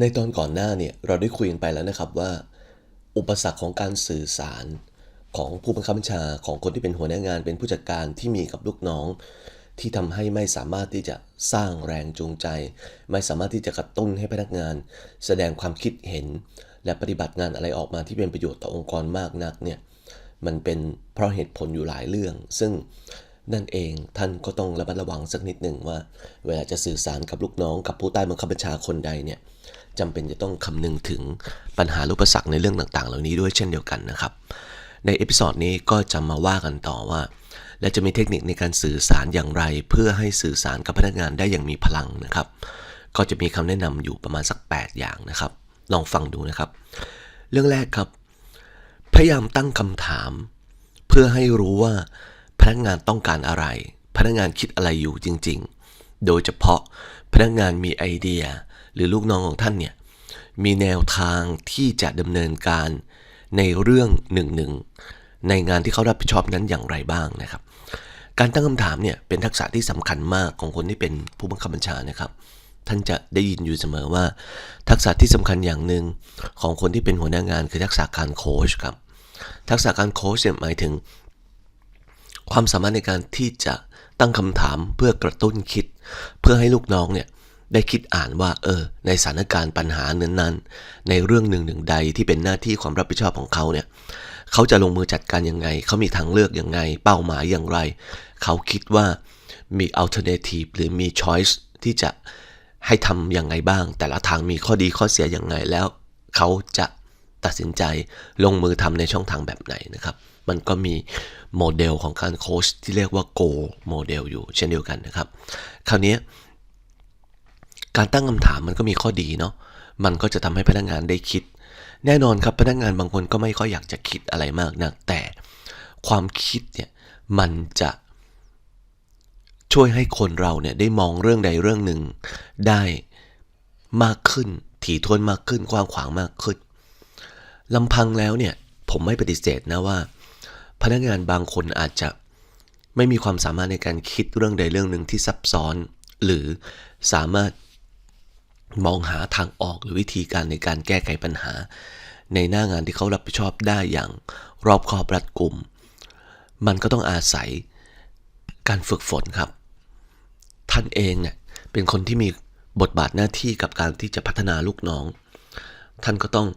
ในตอนก่อนหน้าเนี่ยเราได้คุยกันไปแล้วนะครับว่า อุปสรรคของการสื่อสารของผู้บังคับบัญชาของคนที่เป็นหัวหน้างาน เป็นผู้จัดการที่มีกับลูกน้อง ที่ทำให้ไม่สามารถที่จะสร้างแรงจูงใจ ไม่สามารถที่จะกระตุ้นให้พนักงาน แสดงความคิดเห็น และปฏิบัติงานอะไรออกมาที่เป็นประโยชน์ต่อองค์กรมากนักเนี่ยมันเป็นเพราะเหตุผลอยู่หลายเรื่อง ซึ่งนั่นเองท่านก็ต้องระมัดระวังสักนิดหนึ่งว่า เวลาจะสื่อสารกับลูกน้องกับผู้ใต้บังคับบัญชาคนใดเนี่ย จำเป็นจะต้องคำนึงถึงปัญหาอุปสรรคในเรื่องต่างๆ เหล่านี้ด้วยเช่นเดียวกันนะครับ ในเอพิโซดนี้ก็จะมาว่ากันต่อว่า และจะมีเทคนิคในการสื่อสารอย่างไร เพื่อให้สื่อสารกับพนักงานได้อย่างมีพลังนะครับ ก็จะมีคำแนะนำอยู่ประมาณสัก 8 อย่างนะครับ ลองฟังดูนะครับ เรื่องแรกครับ พยายามตั้งคำถาม เพื่อให้รู้ว่าพนักงานต้องการอะไร พนักงานคิดอะไรอยู่จริง ๆ โดยเฉพาะพนักงานมีไอเดีย หรือลูกน้องของท่านเนี่ยมีแนวทางที่จะดำเนินการในเรื่องหนึ่งหนึ่งในงานที่เขารับผิดชอบนั้นอย่างไรบ้างนะครับ การตั้งคำถามเนี่ยเป็นทักษะที่สำคัญมากของคนที่เป็นผู้บังคับบัญชานะครับ ท่านจะได้ยินอยู่เสมอว่า ทักษะที่สำคัญอย่างหนึ่งของคนที่เป็นหัวหน้างานคือทักษะการโค้ชครับทักษะการโค้ชเนี่ยหมายถึง ความสามารถในการที่จะตั้งคำถามเพื่อกระตุ้นคิด เพื่อให้ลูกน้องเนี่ย ได้คิดอ่านว่าเออ ในสถานการณ์ปัญหาเนั้นๆ ในเรื่องหนึ่งหนึ่งใดที่เป็นหน้าที่ความรับผิดชอบของเขาเนี่ยเขาจะลงมือจัดการยังไง เขามีทางเลือกยังไง เป้าหมายอย่างไร เขาคิดว่ามี alternative หรือมี choice ที่จะให้ทำยังไงบ้าง แต่ละทางมีข้อดีข้อเสียอยังไงแล้วเขาจะตัดสินใจลงมือทำในช่องทางแบบไหนนะครับ มันก็มีโมเดลของการโค้ชที่เรียกว่า Go โมเดลอยู่เช่นเดียวกันนะครับ คราวนี้ การตั้งคำถามมันก็มีข้อดีเนาะ มันก็จะทำให้พนักงานได้คิด แน่นอนครับพนักงานบางคนก็ไม่ค่อยอยากจะคิดอะไรมากนัก แต่ความคิดเนี่ยมันจะช่วยให้คนเราเนี่ยได้มองเรื่องใดเรื่องหนึ่ง ได้มากขึ้น ถี่ถ้วนมากขึ้น กว้างขวางมากขึ้นลำพังแล้วเนี่ยผมไม่ปฏิเสธนะว่า พนักงานบางคนอาจจะไม่มีความสามารถในการคิดเรื่องใดเรื่องหนึ่งที่ซับซ้อน หรือสามารถ มองหาทางออกหรือวิธีการในการแก้ไขปัญหา ในหน้างานที่เขารับผิดชอบได้อย่างรอบคอบรัดกุม มันก็ต้องอาศัยการฝึกฝนครับ ท่านเองเนี่ยเป็นคนที่มีบทบาทหน้าที่กับการที่จะพัฒนาลูกน้อง ท่านก็ต้อง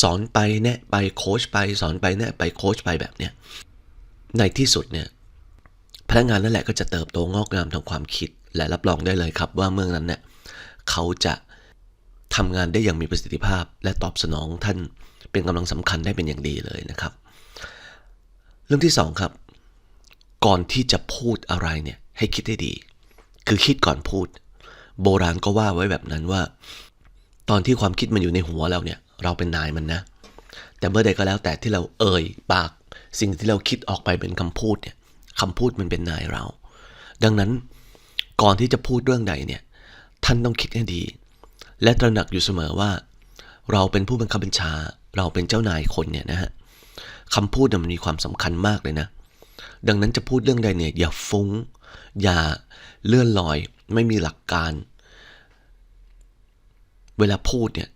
สอนไปแนะไปโค้ชไป สอนไปแนะไปโค้ชไปแบบเนี้ยในที่สุดเนี่ยพนักงานนั่นแหละก็จะเติบโตงอกงามทางความคิด และรับรองได้เลยครับว่าเมื่อนั้นเนี่ย เขาจะทำงานได้อย่างมีประสิทธิภาพ และตอบสนองท่านเป็นกำลังสำคัญได้เป็นอย่างดีเลยนะครับ เรื่องที่สองครับ ก่อนที่จะพูดอะไรเนี่ยให้คิดให้ดี คือคิดก่อนพูด โบราณก็ว่าไว้แบบนั้นว่า ตอนที่ความคิดมันอยู่ในหัวเราเนี่ย เราเป็นนายมันนะ แต่เมื่อใดก็แล้วแต่ที่เราเอ่ยปาก สิ่งที่เราคิดออกไปเป็นคำพูดเนี่ยคำพูดมันเป็นนายเรา ดังนั้นก่อนที่จะพูดเรื่องใดเนี่ย ท่านต้องคิดให้ดี และตระหนักอยู่เสมอว่า เราเป็นผู้บังคับบัญชา เราเป็นเจ้านายคนเนี่ยนะฮะคำพูดน่ะมันมีความสำคัญมากเลยนะ ดังนั้นจะพูดเรื่องใดเนี่ยอย่าฟุง้ง อย่าเลื่อนลอย ไม่มีหลักการ เวลาพูดเนี่ย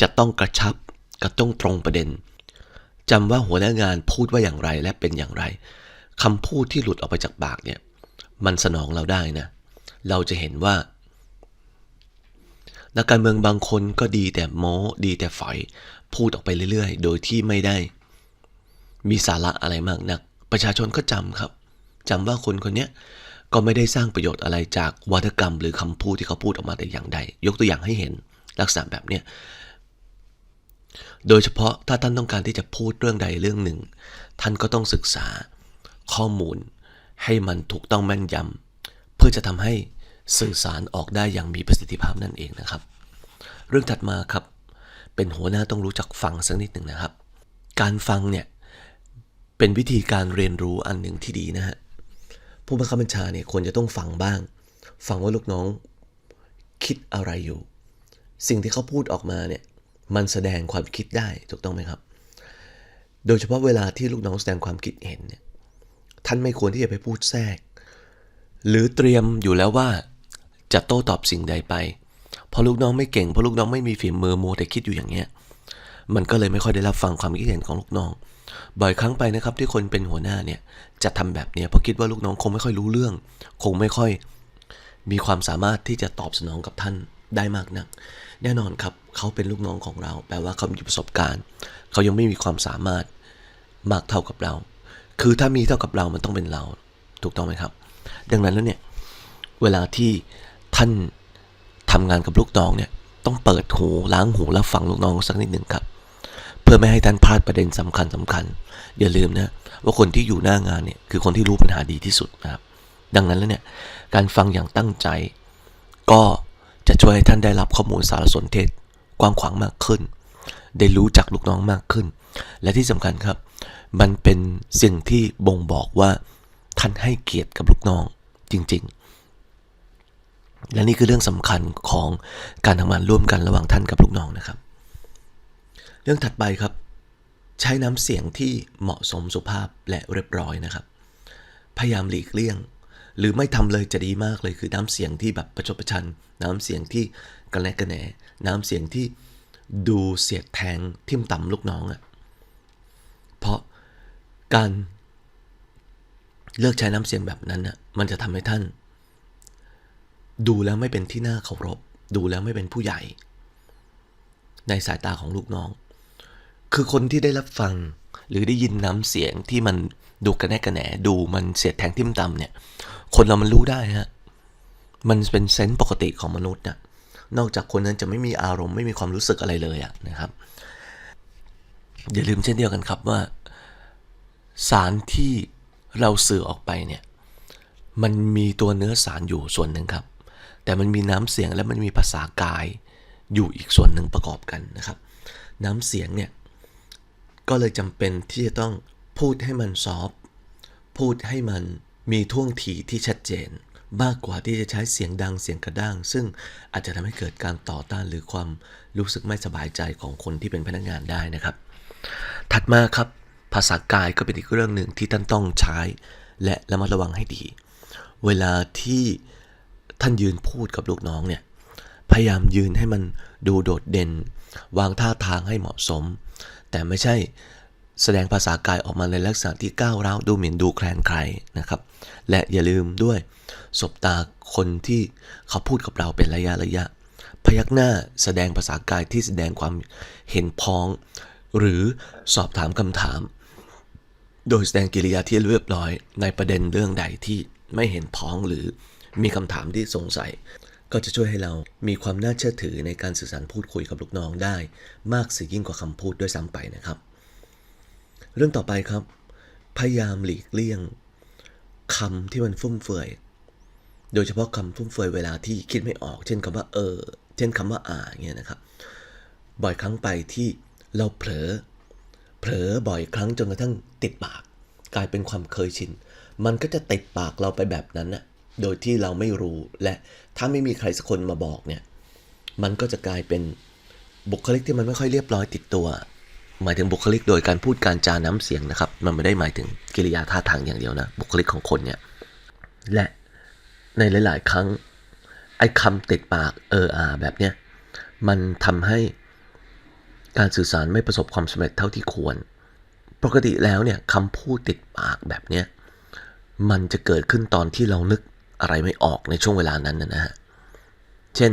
จะต้องกระชับกระต้องตรงประเด็นจำว่าหัวหน้างานพูดว่าอย่างไรและเป็นอย่างไรคำพูดที่หลุดออกไปจากปากเนี่ย มันสนองเราได้นะ เราจะเห็นว่า นักการเมืองบางคนก็ดีแต่โม้ดีแต่ฝอย พูดออกไปเรื่อยๆ โดยที่ไม่ได้ มีสาระอะไรมากนัก ประชาชนก็จำครับจำว่าคนคนนี้ก็ไม่ได้สร้างประโยชน์อะไรจากวัฒกรรม หรือคำพูดที่เขาพูดออกมาแต่อย่างใด ยกตัวอย่างให้เห็นลักษณะแบบเนี้ยโดยเฉพาะถ้าท่านต้องการที่จะพูดเรื่องใดเรื่องหนึ่ง ท่านก็ต้องศึกษาข้อมูลให้มันถูกต้องแม่นยำเพื่อจะทำให้ สื่อสารออกได้อย่างมีประสิทธิภาพนั่นเองนะครับ เรื่องถัดมาครับเป็นหัวหน้าต้องรู้จักฟังสักนิดหนึ่งนะครับ การฟังเนี่ยเป็นวิธีการเรียนรู้อันหนึ่งที่ดีนะฮะผู้บังคับบัญชาเนี่ยควรจะต้องฟังบ้าง ฟังว่าลูกน้องคิดอะไรอยู่ สิ่งที่เขาพูดออกมาเนี่ยมันแสดงความคิดได้ถูกต้องไหมครับ โดยเฉพาะเวลาที่ลูกน้องแสดงความคิดเห็นเนี่ยท่านไม่ควรที่จะไปพูดแทรก หรือเตรียมอยู่แล้วว่า จะโต้ตอบสิ่งใดไป พอลูกน้องไม่เก่งพอลูกน้องไม่มีฝีมือมัวแต่คิดอยู่อย่างเงี้ย มันก็เลยไม่ค่อยได้รับฟังความคิดเห็นของลูกน้อง บ่อยครั้งไปนะครับที่คนเป็นหัวหน้าเนี่ยจะทำแบบเนี้ยเพราะคิดว่าลูกน้องคงไม่ค่อยรู้เรื่อง คงไม่ค่อย มีความสามารถที่จะตอบสนองกับท่านได้มากนัก แน่นอนครับเขาเป็นลูกน้องของเรา แปลว่าเขามีประสบการณ์ เขายังไม่มีความสามารถมากเท่ากับเรา คือถ้ามีเท่ากับเรามันต้องเป็นเรา ถูกต้องไหมครับ ดังนั้นแล้วเนี่ย เวลาที่ ท่านทำงานกับลูกน้องเนี่ยต้องเปิดหูล้างหูแล้วฟังลูกน้องสักนิดหนึ่งครับ เพื่อไม่ให้ท่านพลาดประเด็นสำคัญสำคัญ อย่าลืมนะว่าคนที่อยู่หน้างานเนี่ยคือคนที่รู้ปัญหาดีที่สุดนะครับ ดังนั้นแล้วเนี่ยการฟังอย่างตั้งใจ ก็จะช่วยให้ท่านได้รับข้อมูลสารสนเทศกว้างขวางมากขึ้น ได้รู้จักลูกน้องมากขึ้น และที่สำคัญครับ มันเป็นสิ่งที่บ่งบอกว่าท่านให้เกียรติกับลูกน้องจริง ๆ และนี่คือเรื่องสำคัญของการทำงานร่วมกันระหว่างท่านกับลูกน้องนะครับ เรื่องถัดไปครับ ใช้น้ำเสียงที่เหมาะสมสุภาพและเรียบร้อยนะครับ พยายามหลีกเลี่ยง หรือไม่ทำเลยจะดีมากเลยคือน้ำเสียงที่แบบประชดประชัน น้ำเสียงที่กระแนกกระแหนน้ำเสียงที่ดูเสียดแทงทิ่มต่ำลูกน้องอะ่ะเพราะการเลือกใช้น้ำเสียงแบบนั้นน่ะมันจะทำให้ท่าน ดูแล้วไม่เป็นที่น่าเคารพ ดูแล้วไม่เป็นผู้ใหญ่ ในสายตาของลูกน้อง คือคนที่ได้รับฟังหรือได้ยินน้ำเสียงที่มันดูกระแนกกระแหนดูมันเสียดแทงทิ่มตำเนี่ย คนเรามันรู้ได้ฮะมันเป็นเซนส์ปกติของมนุษย์นะนอกจากคนนั้นจะไม่มีอารมณ์ไม่มีความรู้สึกอะไรเลยอะนะครับอย่าลืมเช่นเดียวกันครับว่า สารที่เราสื่อออกไปเนี่ย มันมีตัวเนื้อสารอยู่ส่วนหนึ่งครับ แต่มันมีน้ำเสียงและมันมีภาษากายอยู่อีกส่วนหนึ่งประกอบกันนะครับ น้ำเสียงเนี่ยก็เลยจำเป็นที่จะต้องพูดให้มันซอฟพูดให้มันมีท่วงทีที่ชัดเจน มากกว่าที่จะใช้เสียงดังเสียงกระด้าง ซึ่งอาจจะทำให้เกิดการต่อต้านหรือความรู้สึกไม่สบายใจของคนที่เป็นพนักงานได้นะครับ ถัดมาครับภาษากายก็เป็นอีกเรื่องหนึ่งที่ท่านต้องใช้ และระมัดระวังให้ดี เวลาที่ ท่านยืนพูดกับลูกน้องเนี่ยพยายามยืนให้มันดูโดดเด่น วางท่าทางให้เหมาะสม แต่ไม่ใช่แสดงภาษากายออกมาในลักษณะที่ก้าวร้าวดูหมิ่นดูแคลนใครนะครับ และอย่าลืมด้วยสบตาคนที่เขาพูดกับเราเป็นระยะระยะ พยักหน้าแสดงภาษากายที่แสดงความเห็นพ้อง หรือสอบถามคำถาม โดยแสดงกิริยาที่เรียบร้อยในประเด็นเรื่องใดที่ไม่เห็นพ้องหรือ มีคำถามที่สงสัย ก็จะช่วยให้เรามีความน่าเชื่อถือในการสื่อสารพูดคุยกับลูกน้องได้ มากสิยิ่งกว่าคำพูดด้วยซ้ำไปนะครับ เรื่องต่อไปครับ พยายามหลีกเลี่ยงคำที่มันฟุ่มเฟือย โดยเฉพาะคำฟุ่มเฟือยเวลาที่คิดไม่ออก เช่นคำว่าเออ เช่นคำว่าอ่าอ่าเงี้ยนะครับ บ่อยครั้งไปที่เราเผลอ เผลอบ่อยครั้งจนกระทั่งติดปาก กลายเป็นความเคยชิน มันก็จะติดปากเราไปแบบนั้นน่ะ โดยที่เราไม่รู้และถ้าไม่มีใครสักคนมาบอกเนี่ย มันก็จะกลายเป็นบุคลิกที่มันไม่ค่อยเรียบร้อยติดตัว หมายถึงบุคลิกโดยการพูดการจาน้ำเสียงนะครับ มันไม่ได้หมายถึงกิริยาท่าทางอย่างเดียวนะ บุคลิกของคนเนี่ย และในหลาย ๆ ครั้งไอ้คำติดปากเอออาแบบเนี้ยมันทำให้การสื่อสารไม่ประสบความสำเร็จเท่าที่ควร ปกติแล้วเนี่ยคำพูดติดปากแบบเนี้ยมันจะเกิดขึ้นตอนที่เรานึก อะไรไม่ออกในช่วงเวลานั้นนะฮะ เช่น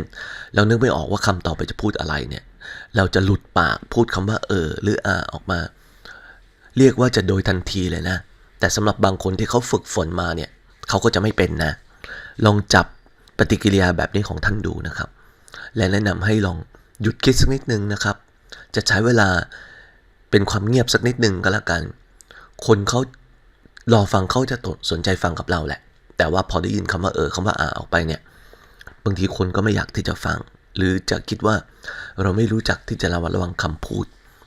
เรานึกไม่ออกว่าคำต่อไปจะพูดอะไรเนี่ย เราจะหลุดปากพูดคำว่าเออ หรืออาออกมา เรียกว่าจะโดยทันทีเลยนะ แต่สำหรับบางคนที่เขาฝึกฝนมาเนี่ยเขาก็จะไม่เป็นนะ ลองจับปฏิกิริยาแบบนี้ของท่านดูนะครับ และแนะนำให้ลองหยุดคิดสักนิดนึงนะครับ จะใช้เวลาเป็นความเงียบสักนิดนึงก็แล้วกัน คนเขารอฟังเขาจะสนใจฟังกับเราแหละ แต่ว่าพอได้ยินคำว่าเออคำว่าอ่าออกไปเนี่ย บางทีคนก็ไม่อยากที่จะฟัง หรือจะคิดว่าเราไม่รู้จักที่จะระมัดระวังคำพูด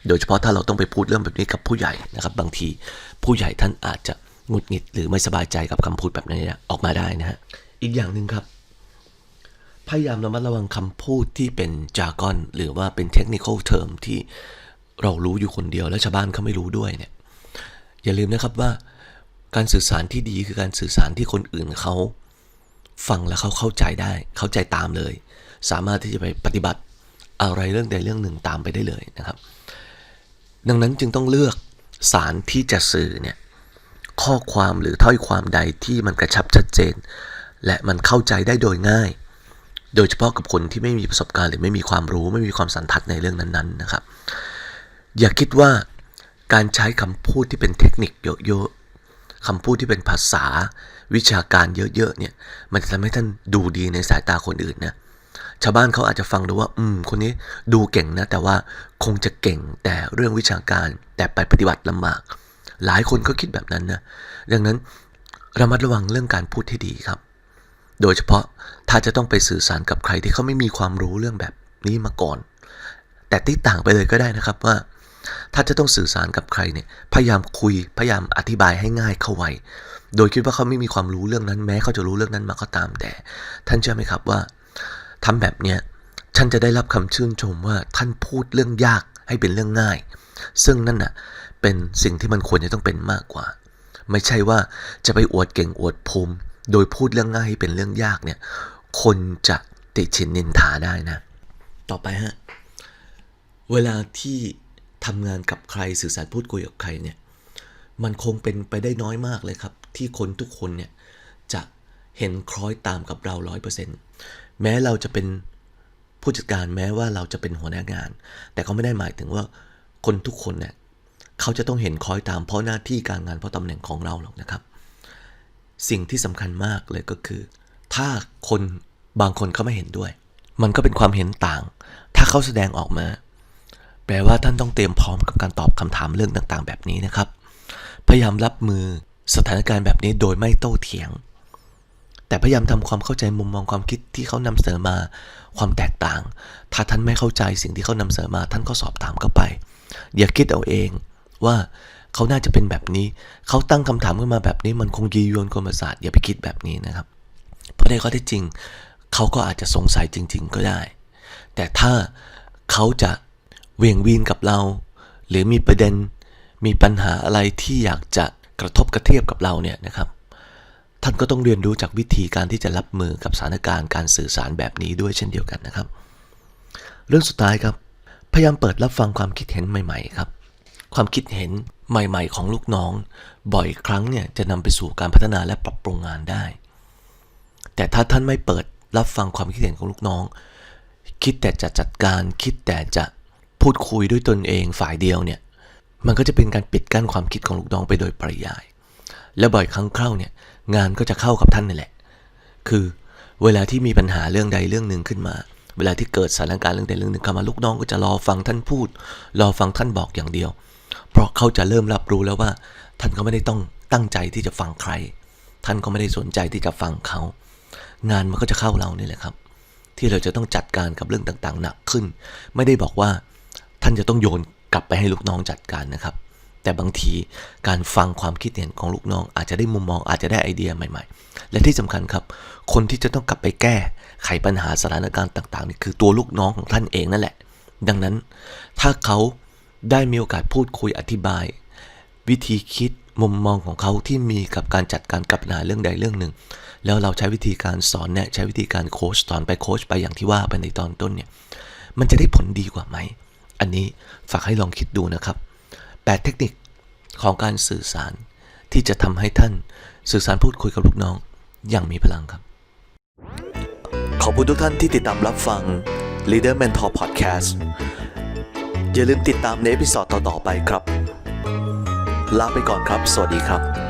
โดยเฉพาะถ้าเราต้องไปพูดเรื่องแบบนี้กับผู้ใหญ่นะครับ บางทีผู้ใหญ่ท่านอาจจะหงุดหงิดหรือไม่สบายใจกับคำพูดแบบนี้ออกมาได้นะฮะ อีกอย่างหนึ่งครับ พยายามระมัดระวังคำพูดที่เป็นจากอนหรือว่าเป็นเทคนิคอลเทอมที่เรารู้อยู่คนเดียวและชาวบ้านเขาไม่รู้ด้วยเนี่ย อย่าลืมนะครับว่า การสื่อสารที่ดีคือการสื่อสารที่คนอื่นเขาฟังแล้วเขาเข้าใจได้ เข้าใจตามเลย สามารถที่จะไปปฏิบัติอะไรเรื่องใดเรื่องหนึ่งตามไปได้เลยนะครับ ดังนั้นจึงต้องเลือกสารที่จะสื่อเนี่ยข้อความหรือถ้อยความใดที่มันกระชับชัดเจน และมันเข้าใจได้โดยง่าย โดยเฉพาะกับคนที่ไม่มีประสบการณ์หรือไม่มีความรู้ไม่มีความสันทัดในเรื่องนั้นๆนะครับ อย่าคิดว่าการใช้คำพูดที่เป็นเทคนิคเยอะๆ คำพูดที่เป็นภาษาวิชาการเยอะๆเนี่ย มันจะทำให้ท่านดูดีในสายตาคนอื่นนะชาวบ้านเขาอาจจะฟังดูว่า อืม คนนี้ดูเก่งนะ แต่ว่าคงจะเก่งแต่เรื่องวิชาการ แต่ไปปฏิบัติลำบาก หลายคนก็คิดแบบนั้นนะ ดังนั้นระมัดระวังเรื่องการพูดที่ดีครับ โดยเฉพาะถ้าจะต้องไปสื่อสารกับใครที่เขาไม่มีความรู้เรื่องแบบนี้มาก่อน แต่ที่ต่างไปเลยก็ได้นะครับว่า ถ้าจะต้องสื่อสารกับใครเนี่ย พยายามคุย พยายามอธิบายให้ง่ายเข้าไวโดยคิดว่าเขาไม่มีความรู้เรื่องนั้นแม้เขาจะรู้เรื่องนั้นมาก็ตามแต่ ท่านเชื่อไหมครับว่าทำแบบเนี้ยท่านจะได้รับคำชื่นชมว่าท่านพูดเรื่องยากให้เป็นเรื่องง่าย ซึ่งนั่นน่ะเป็นสิ่งที่มันควรจะต้องเป็นมากกว่า ไม่ใช่ว่าจะไปอวดเก่งอวดภูมิ โดยพูดเรื่องง่ายให้เป็นเรื่องยากเนี่ย คนจะติชินนินทาได้นะ ต่อไปฮะ เวลาที่ ทำงานกับใครสื่อสารพูดคุยกับใครเนี่ยมันคงเป็นไปได้น้อยมากเลยครับ ที่คนทุกคนเนี่ยจะเห็นคล้อยตามกับเราร้อยเปอร์เซ็นต์แม้เราจะเป็นผู้จัดการแม้ว่าเราจะเป็นหัวหน้างาน แต่ก็ไม่ได้หมายถึงว่าคนทุกคนเนี่ยเขาจะต้องเห็นคล้อยตามเพราะหน้าที่การงานเพราะตำแหน่งของเราหรอกนะครับ สิ่งที่สำคัญมากเลยก็คือ ถ้าคนบางคนเขาไม่เห็นด้วย มันก็เป็นความเห็นต่าง ถ้าเขาแสดงออกมา แปลว่าท่านต้องเตรียมพร้อมกับการตอบคำถามเรื่องต่างๆ แบบนี้นะครับ พยายามรับมือสถานการณ์แบบนี้โดยไม่โต้เถียง แต่พยายามทำความเข้าใจมุมมองความคิดที่เขานำเสนอมาความแตกต่าง ถ้าท่านไม่เข้าใจสิ่งที่เขานำเสนอมาท่านก็สอบถามเข้าไป อย่าคิดเอาเองว่าเขาน่าจะเป็นแบบนี้ เขาตั้งคำถามขึ้นมาแบบนี้มันคงยียวนกลมศาสตร์อย่าไปคิดแบบนี้นะครับ เพราะในข้อเท็จจริง เขาก็อาจจะสงสัยจริง ๆ ก็ได้ แต่ถ้าเขาจะ เวียงวีนกับเรา หรือมีประเด็นมีปัญหาอะไรที่อยากจะกระทบกระเทียบกับเราเนี่ยนะครับ ท่านก็ต้องเรียนรู้จากวิธีการที่จะรับมือกับสถานการณ์การสื่อสารแบบนี้ด้วยเช่นเดียวกันนะครับ เรื่องสุดท้ายครับ พยายามเปิดรับฟังความคิดเห็นใหม่ ๆ ครับ ความคิดเห็นใหม่ ๆ ของลูกน้อง บ่อยครั้งเนี่ยจะนำไปสู่การพัฒนาและปรับปรุงงานได้ แต่ถ้าท่านไม่เปิดรับฟังความคิดเห็นของลูกน้อง คิดแต่จะจัดการ คิดแต่จะ พูดคุยด้วยตนเองฝ่ายเดียวเนี่ย มันก็จะเป็นการปิดกั้นความคิดของลูกน้องไปโดยปริยาย และบ่อยครั้งเข้าเนี่ยงานก็จะเข้ากับท่านนี่แหละ คือเวลาที่มีปัญหาเรื่องใดเรื่องหนึ่งขึ้นมา เวลาที่เกิดสถานการณ์เรื่องใดเรื่องหนึ่งเข้ามาลูกน้องก็จะรอฟังท่านพูด รอฟังท่านบอกอย่างเดียว เพราะเขาจะเริ่มรับรู้แล้วว่า ท่านก็ไม่ได้ต้องตั้งใจที่จะฟังใคร ท่านก็ไม่ได้สนใจที่จะฟังเขา งานมันก็จะเข้าเรานี่แหละครับ ที่เราจะต้องจัดการกับเรื่องต่างๆ หนักขึ้น ไม่ได้บอกว่า ท่านจะต้องโยนกลับไปให้ลูกน้องจัดการนะครับ แต่บางทีการฟังความคิดเห็นของลูกน้อง อาจจะได้มุมมองอาจจะได้ไอเดียใหม่ๆ และที่สำคัญครับ คนที่จะต้องกลับไปแก้ไขปัญหาสถานการณ์ต่างๆนี่คือตัวลูกน้องของท่านเองนั่นแหละ ดังนั้นถ้าเขาได้มีโอกาสพูดคุยอธิบาย วิธีคิดมุมมองของเขาที่มีกับการจัดการกับปัญหาเรื่องใดเรื่องหนึ่ง แล้วเราใช้วิธีการสอนแนะใช้วิธีการโค้ชสอนไปโค้ชไปอย่างที่ว่าไปในตอนต้นเนี่ยมันจะได้ผลดีกว่าไหม อันนี้ฝากให้ลองคิดดูนะครับ 8 เทคนิคของการสื่อสารที่จะทำให้ท่านสื่อสารพูดคุยกับลูกน้องอย่างมีพลังครับ ขอบคุณทุกท่านที่ติดตามรับฟัง Leader Mentor Podcast อย่าลืมติดตามในเอพิซอดต่อๆไปครับ ลาไปก่อนครับ สวัสดีครับ